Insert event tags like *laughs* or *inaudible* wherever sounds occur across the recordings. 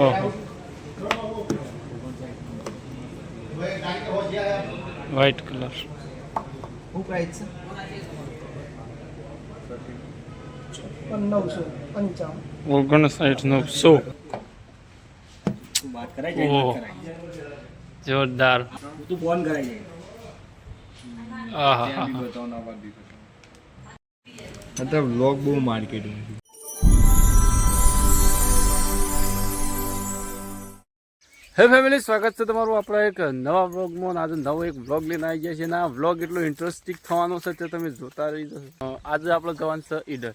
ઓહો white colour શું price છે? નવસો પંચાવન ઓગણસાઠ જોરદાર. તું ફોન જાય બહુ માર્કેટમાં હે ફેમિલી સ્વાગત છે તમારું આપણા એક નવા વ્લોગમાં આજે નવો એક વ્લોગ લઈને આવી ગયા છે. અને આ વ્લોગ એટલો ઇન્ટરેસ્ટિંગ થવાનો છે તે તમે જોતા રહી જશો. આજે આપણે જવાનું છે ઈડર.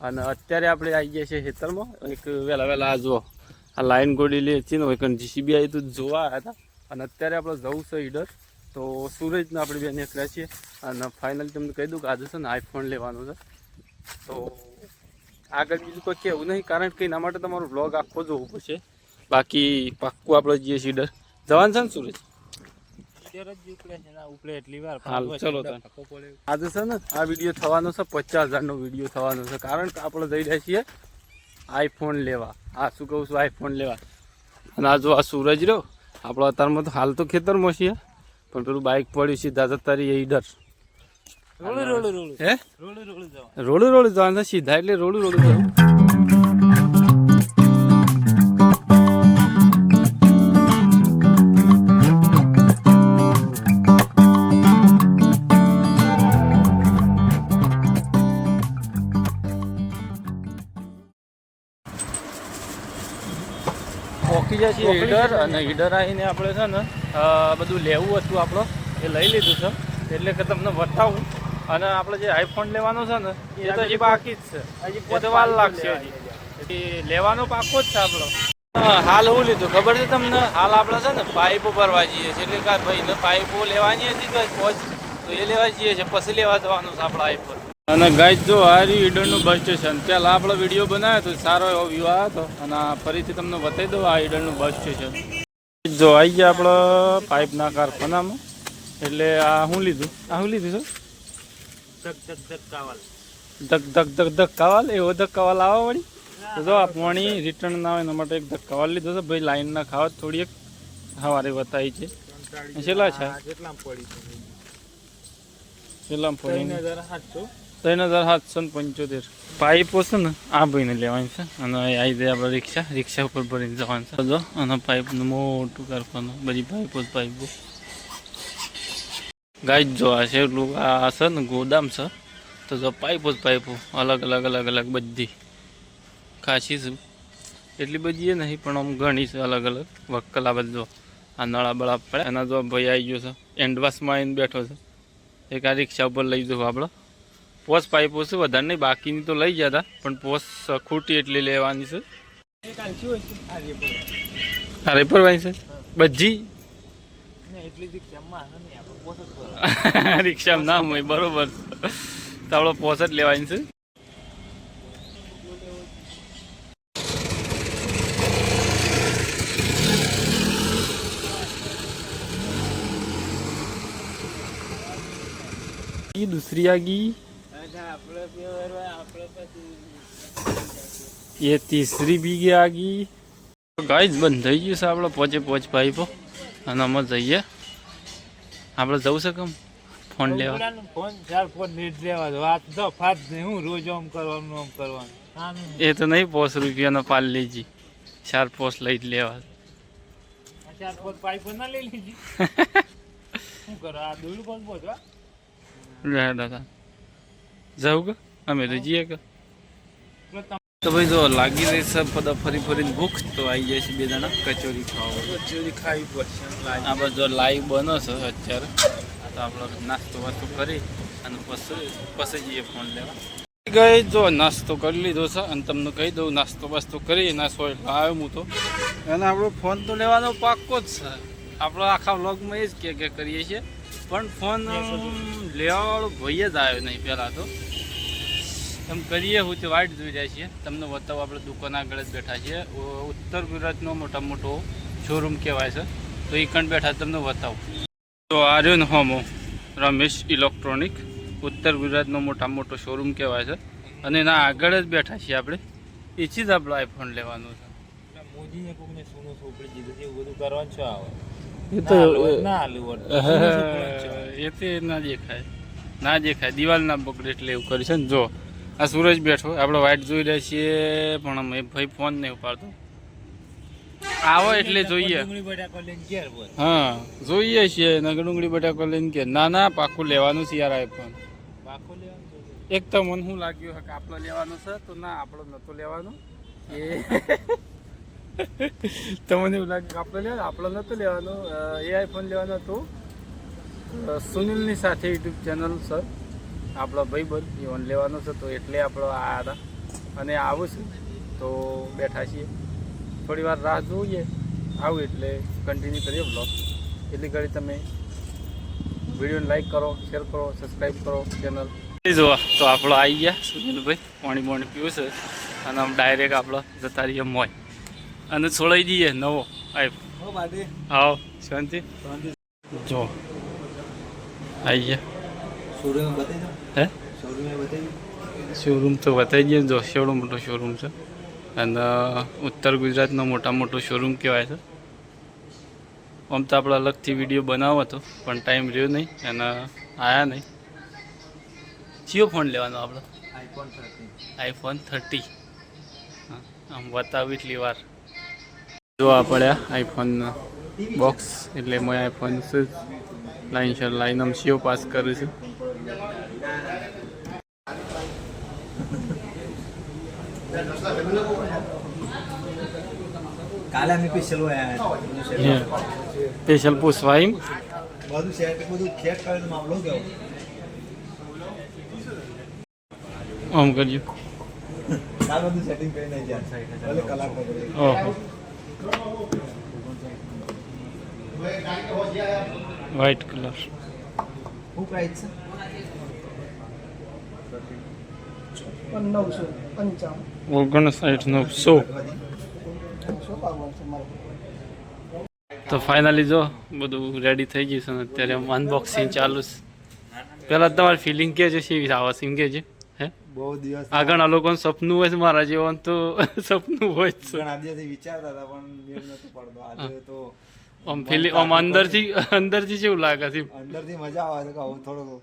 અને અત્યારે આપણે આવી ગયા છીએ ખેતરમાં. એક વહેલા વહેલા આ જુઓ. આ લાઈન ગોડી લે છે ને એક જીસીબી આવી તો જોવા આવ્યા હતા. અને અત્યારે આપણે જવું છે ઈડર. તો સુરજને આપણે બે નીકળ્યા છીએ. અને ફાઇનલ તમને કહી દઉં કે આજે છે ને આઈફોન લેવાનું છે. તો આગળ બીજું કોઈ કહેવું નહીં, કારણ કે એના માટે તમારો વ્લોગ આખો જોવો પડશે. બાકી પાક્કું આપણે જઈએ છીએ ડર. જવાન છે ને સુરજ? આજે છે ને આ વીડિયો થવાનો છે પચાસ હજારનો વીડિયો થવાનો છે. કારણ કે આપણે જઈ રહ્યા છીએ આઈફોન લેવા. આ શું કહું છું આઈફોન લેવા. અને આ જો આ સૂરજ રહ્યો આપણો અત્યારમાં તો હાલ તો ખેતરમાં છીએ પણ પેલું બાઇક પડ્યું છે દાદા તારી એ ડર. રોડે રોડે રોડે હે? રોડે રોડે જાઓ રોડું રોડું જવાનું છે સીધા એટલે રોડું રોડું જવાનું. પોકી જાય છે હીડર અને હીડર આવીને આપણે છે ને બધું લેવું હતું આપણો એ લઈ લીધું છે. એટલે કે તમને બતાવું. અને આપણે જે આઈફોન લેવાનો છે ને એ તો હજી બાકી જ છે. હજી તો વાર લાગશે હજી. લેવાનો પાકો જ છે આપણો. હાલ હું લીધું. ખબર છે તમને? હાલ આપણે છે ને પાઇપો ભરવા જઈએ છીએ. એટલે કે ભાઈ ને પાઇપો લેવાની હતી કે પહોંચ તો એ લેવા જઈએ છીએ. પછી લેવા જવાનું છે આપણા આઈફોન અને ગાઈસ જો આ રહ્યું ઈડરનું બસ સ્ટેશન પહેલાં આપણો વીડિયો બનાવ્યો તો સારો એવો વ્યૂ આવ્યો હતો. અને આ ફરીથી તમને બતાવી દઉં આ ઈડરનું બસ સ્ટેશન જો આવી ગયા આપણો પાઇપના કારખાનામાં. એટલે આ શું લીધું? આ શું લીધું સર ધક ધક ધક કાવલ. ધક ધક ધક ધક કાવાલ? એવો ધક કવાલ આવો વળી. જો આ પાણી રિટર્ન ના આવે એના માટે એક ધક કવાલ લીધો છે. ભાઈ લાઈન ના ખાવા થોડી એક સવારે બતાવી છે. છેલ્લા છે? કેટલા પડી છેલ્લા પડી સાતસો ત્રણ હજાર સાતસો ને પંચોતેર પાઇપો છે ને આ ભાઈને લેવાની છે અને આવી જાય આપણે રિક્ષા રિક્ષા ઉપર ભરીને જવાનું છે જો અને પાઇપનું મોટું કારખાનું બધી પાઇપો જ પાઇપો ગાય જો આ છે એટલું આ છે ને ગોદામ છે તો જો પાઇપો જ પાઇપો અલગ અલગ અલગ અલગ બધી ખાસી છે એટલી બધી એ નહીં પણ આમ ઘણી છે અલગ અલગ વક્કલા બધો આ નળા બળા પડે એના જો ભાઈ આવી ગયો છે એન્ડવાસમાં આવીને બેઠો છે એક આ રિક્ષા ઉપર લઈ જવું આપણે પોસ પાઇપો છે વધારે નહીં બાકીની તો લઈ ગયા હતા પણ પોસ ખૂટી એટલી લેવાની છે અરે પરવાની છે બધી એટલી રિક્ષામાં નહીં આપણે પોસ જ *laughs* રિક્ષામાં ના હોય બરોબર તો આપણે પોસ જ લેવાની છે ये दूसरी आ गई આપણે આપણે પછી ये तीसरी भी आ गई ગાઈઝ બંધ થઈ ગયું છે આપણે પોચે પોચ પાઇપો અને અમે જઈએ આપણે જવું છે કેમ ફોન લેવા ફોન ચાર ફોન નેટ લેવા દો વાત તો ફાટ નહીં હું રોજ આમ કરવાનું આમ કરવાનું આનું એ તો નહીં પોસ રૂપિયાનો પાલ લેજી ચાર પોસ લઈ જ લેવા આ ચાર ફોન પાઇપો ના લઈ લીધી *laughs* શું કરો આ દોડું કોણ પહોંચવા લે દાદા જવું કે? અમે તો જઈએ કે? તો ભાઈ જો લાગી રહી છે બધા ફરી ફરીને ભૂખ તો આવી જાય છે બે જણા કચોરી ખાવા. કચોરી ખાવી પડશે આપણે જો આ બધો લાઈવ બનો છે અત્યારે. તો આપણે નાસ્તો વાસ્તો કરી અને પછી પછી જઈએ ફોન લેવા. ગઈ જો નાસ્તો કરી લીધો છે અને તમને કહી દઉં નાસ્તો બાસ્તો કરી નાસ્તો એટલે આવ્યો હું તો. અને આપણો ફોન તો લેવાનો પાક્કો જ છે. આપણો આખા વ્લોગમાં એ જ કે કરીએ છીએ. પણ ફોન લેવાવાળો ભાઈ જ આવ્યો નહીં પહેલાં તો. એમ કરીએ હું તે વાઇટ જોઈ રહ્યા છીએ. તમને બતાવો આપણે દુકાન આગળ જ બેઠા છીએ. ઉત્તર ગુજરાતનો મોટા મોટો શોરૂમ કહેવાય છે. તો એ કણ બેઠા તમને બતાવું. તો આર્યન ને હોમો રમેશ ઇલેક્ટ્રોનિક. ઉત્તર ગુજરાતનો મોટા મોટો શોરૂમ કહેવાય છે. અને એના આગળ જ બેઠા છીએ આપણે. એથી જ આપણો આઈફોન લેવાનો છે. મોદીએ કોઈને સોનું સોંપડી દીધું છે એવું બધું કરવાનું છે આવે એ હોય, ના આવે? એ તે ના દેખાય ના દેખાય દિવાલ ના બગડે એટલે એવું કરી છે ને જો આ સૂરજ બેઠો આપણે વાઇટ જોઈ રહ્યા છીએ પણ અમે ભાઈ ફોન નહીં ઉપાડતો આવો એટલે જોઈએ. હા જોઈએ છીએ નગર ડુંગળી બટાકો લઈને કે ના ના પાકું લેવાનું છે યાર આઈફોન પાકો લેવાનું. એક તો મને શું લાગ્યું કે આપણો લેવાનો છે તો ના આપણો નતો લેવાનો એ તમને એવું લાગ્યું કે લેવાનું? આપણે આપણો લેવાનું. એ આઈફોન લેવાનો હતો. સુનિલની સાથે યુટ્યુબ ચેનલ છે આપણો ભાઈબંધ એ ઓન લેવાનો છે, તો એટલે આપણો આ હતા. અને આવું છે, તો બેઠા છીએ. થોડી વાર રાહ જોઈએ. આવું એટલે કન્ટિન્યુ કરીએ બ્લોગ એટલી ઘડી તમે વિડીયોને લાઈક કરો શેર કરો સબસ્ક્રાઈબ કરો ચેનલ જોવા, તો આપણો આવી ગયા સુનિલભાઈ. પાણી પાણી પીવું છે. અને આમ ડાયરેક્ટ આપણો જતા રહીએ મોય. અને છોડાઈ દઈએ નવો આઈ આવો શાંતિ. જો આવી ગયા. હે? શોરૂમ તો બતાવી દઈએ જો શેવડો મોટો શોરૂમ છે. અને ઉત્તર ગુજરાતનો મોટા મોટો શોરૂમ કહેવાય છે. આમ તો આપણે અલગથી વીડિયો બનાવો હતો પણ ટાઈમ રહ્યો નહીં અને આવ્યા નહીં. કયો ફોન લેવાનો આપણો? આઈફોન થર્ટી આમ બતાવી એટલી વાર. જોવા પડ્યા આઈફોન બોક્સ એટલે મેં આઈફોન લાઈન છે લાઈન આમ સીઓ પાસ કરું છું. કાલે અમે સ્પેશિયલ સ્પેશિયલ પૂછવા એમ બધું સેટ બધું ખેત કરેલો મામલો કેવો આમ કરજો. કાલ બધું સેટિંગ કરીને જ્યાં કલાક ઓહો. વ્હાઈટ કલર શું પ્રાઇસ છે નવસો પંચાવન ઓગણસાઠ નવસો. તો ફાઇનલી જો બધું રેડી થઈ ગયું છે અને અત્યારે અનબોક્સિંગ ચાલુ છે. પહેલાં તમારી ફિલિંગ કે છે? શી આવા છે કે છે હે? બહુ દિવસ આગળ આ લોકોનું સપનું હોય છે મારા જેવાનું તો *laughs* સપનું હોય જ છે. ઘણા દિવસથી વિચારતા હતા પણ મેળ નતો પડતો. આજે તો આમ ફિલિંગ આમ અંદરથી અંદરથી કેવું લાગે છે અંદરથી મજા આવે છે કે હવે થોડો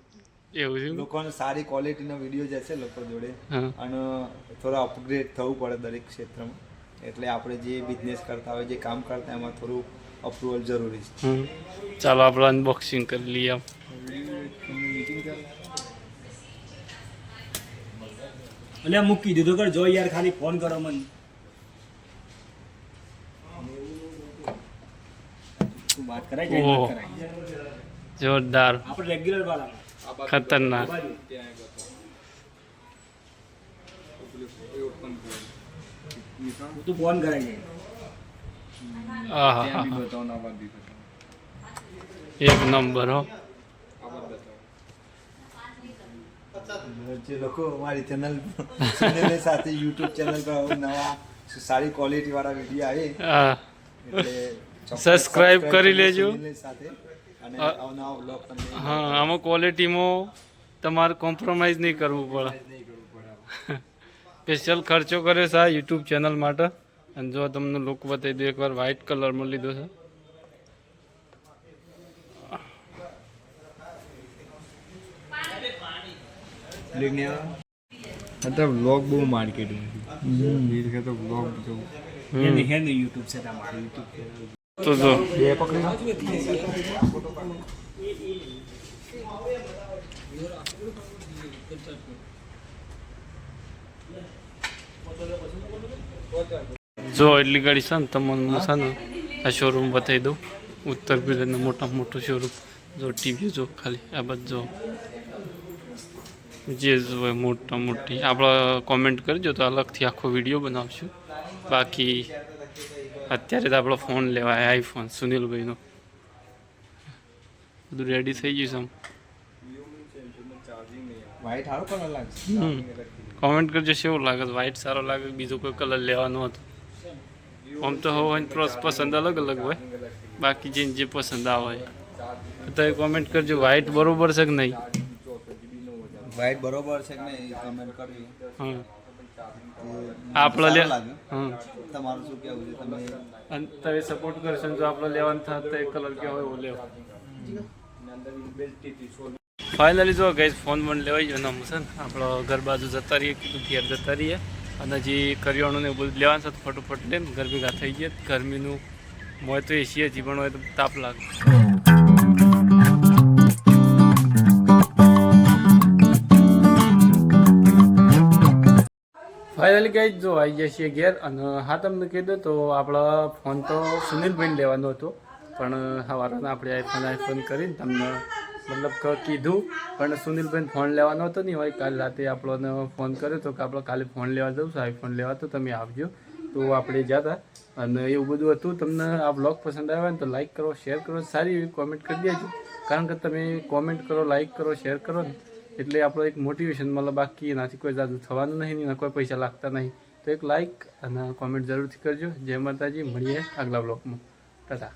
એવું છે? લોકોને સારી ક્વોલિટીનો વીડિયો જશે લોકો જોડે અને થોડા અપગ્રેડ થવું પડે દરેક ક્ષેત્રમાં. એટલે આપણે જે બિઝનેસ કરતા હોય જે કામ કરતા એમાં થોડું અપ્રુવલ જરૂરી છે. ચાલો આપણે અનબોક્સિંગ કરી લઈએ એટલે મૂકી દીધું કર જો યાર ખાલી ફોન કરો મને. વાત કરાય કે વાત કરાય? જોરદાર. આપણે રેગ્યુલર વાળા ખતરનાક. તું ફોન કરાય છે આહા એક નંબર હો. જે લોકો અમારી ચેનલ સાથે યુટ્યુબ ચેનલ પર નવા સારી ક્વોલિટી વાળા વીડિયો આવે હા. એટલે ચોક્કસ કરી લેજો. સાથે અને અ- અવનવા તમને હા આમાં ક્વોલિટીમાં તમારે કોમ્પ્રોમાઇઝ નહીં કરવું પડે. સ્પેશિયલ ખર્ચો કર્યો છે આ યુટ્યુબ ચેનલ માટે. અને જો તમને લુક બતાવી દઉં એકવાર વ્હાઇટ કલરમાં લીધો છે. મતલબ વ્લોગ બહુ માર્કેટિંગ છે. તો વ્લોગ જો. એની હેનું યુટ્યુબ છે તમારું યુટ્યુબ તો જો. બે પકડી જો એટલી ગાડી છે ને તમને છે ને આ શોરૂમ બતાવી દઉં. ઉત્તર ગુજરાતનું મોટા મોટું શોરૂમ જો ટીવી જો ખાલી આ બધું જો. જે હોય મોટા મોટી. આપણે કોમેન્ટ કરજો તો અલગથી આખો વીડિયો બનાવશું. બાકી અત્યારે તો આપણો ફોન લેવાય આઈફોન સુનિલભાઈનો. બધું રેડી થઈ ગયું હમ. કોમેન્ટ કરજો કેવું લાગે વ્હાઈટ સારો લાગે બીજો કોઈ કલર લેવાનો હતો. આમ તો હોય પસંદ અલગ અલગ હોય. બાકી જેને જે પસંદ આવે. તો કોમેન્ટ કરજો વ્હાઈટ બરોબર છે કે નહીં? વ્હાઈટ બરોબર છે કે નહીં કમેન્ટ કરજો. આપણે તમારું શું કેવું છે? તમે અને તમે સપોર્ટ કરશો જો આપણે લેવાનું થાય તો એક કલર કેવો હોય એવો લેવો. ફાઇનલી જો ગઈ ફોન પણ લેવાઈ ગયો નામ છે ને આપણો ઘર બાજુ જતા રહીએ કીધું ઘેર જતા રહીએ. અને જે કરિયાણું ને બધું લેવાનું છે તો ફટોફટ લઈને ગરમી ગા થઈ ગયા ગરમીનું મોય તો એસી હજી પણ હોય તો તાપ લાગે. ફાઇનલી ગઈ જો આવી ગયા છીએ ઘેર અને હા તમને કીધું તો આપણા ફોન તો સુનિલભાઈને લેવાનો હતો. પણ સવારના આપણે આઈફોન આઈફોન કરીને તમને મતલબ કીધું. પણ સુનિલભાઈને ફોન લેવાનો હતો નહીં, હોય કાલે રાતે આપણને ફોન કર્યો તો કે આપણે કાલે ફોન લેવા જવું છે આઈફોન લેવા, તો તમે આવજો. તો આપણે જતા અને એવું બધું હતું. તમને આ બ્લોગ પસંદ આવ્યો ને તો લાઈક કરો શેર કરો, સારી એવી કોમેન્ટ કરી દેજો. કારણ કે તમે કોમેન્ટ કરો લાઈક કરો શેર કરો ને એટલે આપણો એક મોટિવેશન મતલબ બાકી એનાથી કોઈ જાદુ થવાનું નહીં ને કોઈ પૈસા લાગતા નહીં. તો એક લાઈક અને કોમેન્ટ જરૂરથી કરજો. જય માતાજી, મળીએ આગલા બ્લોગમાં ટાટા.